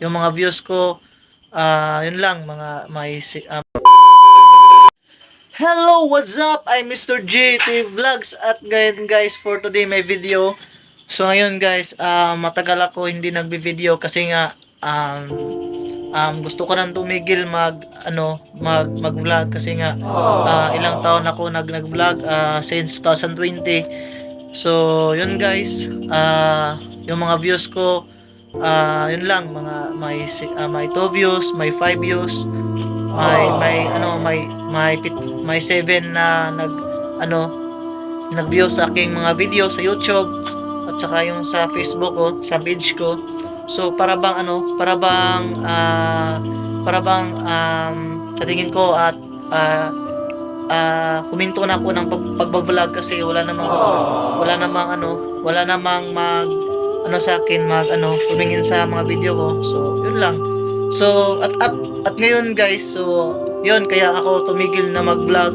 yung mga views ko ah yun lang mga may ah, Hello, what's up? I'm Mr. JT Vlogs at ngayon guys for today may video. So ngayon guys, ah, matagal ako hindi nagbi-video kasi nga um, um, gusto ko nang tumigil mag ano, mag mag-vlog kasi nga ah, ilang taon ako nag nag-vlog ah, since 2020. So, yun guys, ah yung mga views ko ah yun lang mga may ah, may 2 views, may 5 views, may may ano may may pit- may 7 na nag ano nag-view sa aking mga video sa YouTube at saka yung sa Facebook ko, sa page ko. So para bang ano, para bang ah para bang um, sa tingin ko at ah ah kuminto na ako ng pag, pagbablog kasi wala namang wala namang ano, wala namang mag ano sa akin mag ano tumingin sa mga video ko. So yun lang. So at at at ngayon guys, so yun kaya ako tumigil na mag-vlog.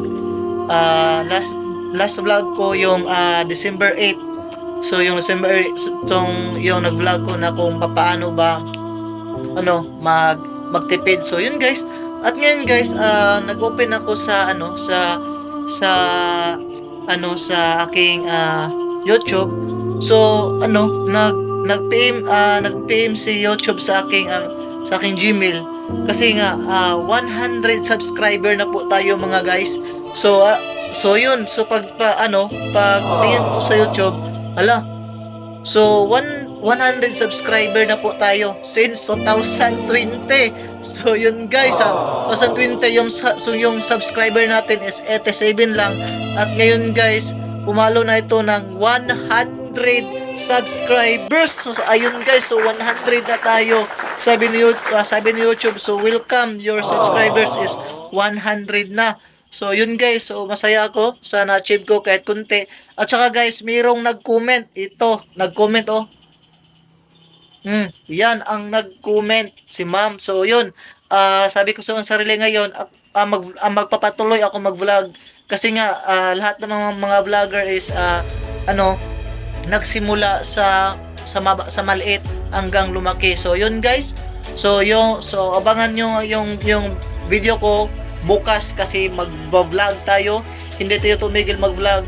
Ah last last vlog ko yung ah, December 8. So yung December 8 tong yung nag-vlog ko na kung paano ba ano mag magtipid. So yun guys. At ngayon guys, ah, nag-open ako sa ano sa sa ano sa aking ah, YouTube. So ano nag nag-PM ah, nag-PM si YouTube sa aking ah, sa aking Gmail kasi nga ah, 100 subscriber na po tayo mga guys. So ah, so yun, so pag pa, ano, pag tingin po sa YouTube, ala. So 1 100 subscriber na po tayo since 2020. So yun guys, ah, 2020 yung so yung subscriber natin is 87 lang at ngayon guys, pumalo na ito ng 100 subscribers. So ayun guys, so 100 na tayo. Sabi ni YouTube, sabi ni YouTube, so welcome your subscribers is 100 na. So yun guys, so masaya ako sa na-achieve ko kahit kunti. At saka guys, mayroong nag-comment. Ito, nag-comment oh. Hmm, yan ang nag-comment si ma'am. So yun, ah, sabi ko sa sarili ngayon, ah, ah, mag, ah, magpapatuloy ako mag-vlog. Kasi nga, ah, lahat ng mga, mga vlogger is, ah, ano, nagsimula sa sa, maba, sa maliit hanggang lumaki. So yun guys. So yung so abangan nyo yung yung video ko bukas kasi mag-vlog tayo. Hindi tayo tumigil mag-vlog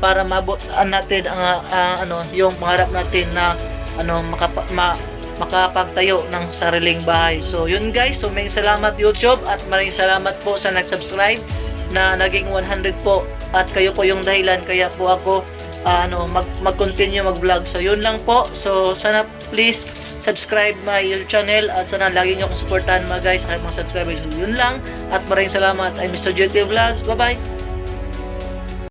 para mabot natin ang ah, ano yung pangarap natin na ano makapa, ma, makapagtayo ng sariling bahay. So yun guys, so may salamat YouTube at maraming salamat po sa nag-subscribe na naging 100 po at kayo po yung dahilan kaya po ako ano mag mag-continue mag-vlog. So yun lang po. So sana please subscribe my YouTube channel at sana lagi niyo akong suportahan mga guys, ay mga subscribers. So, yun lang at maraming salamat. I'm Mr. JT Vlogs. Bye-bye.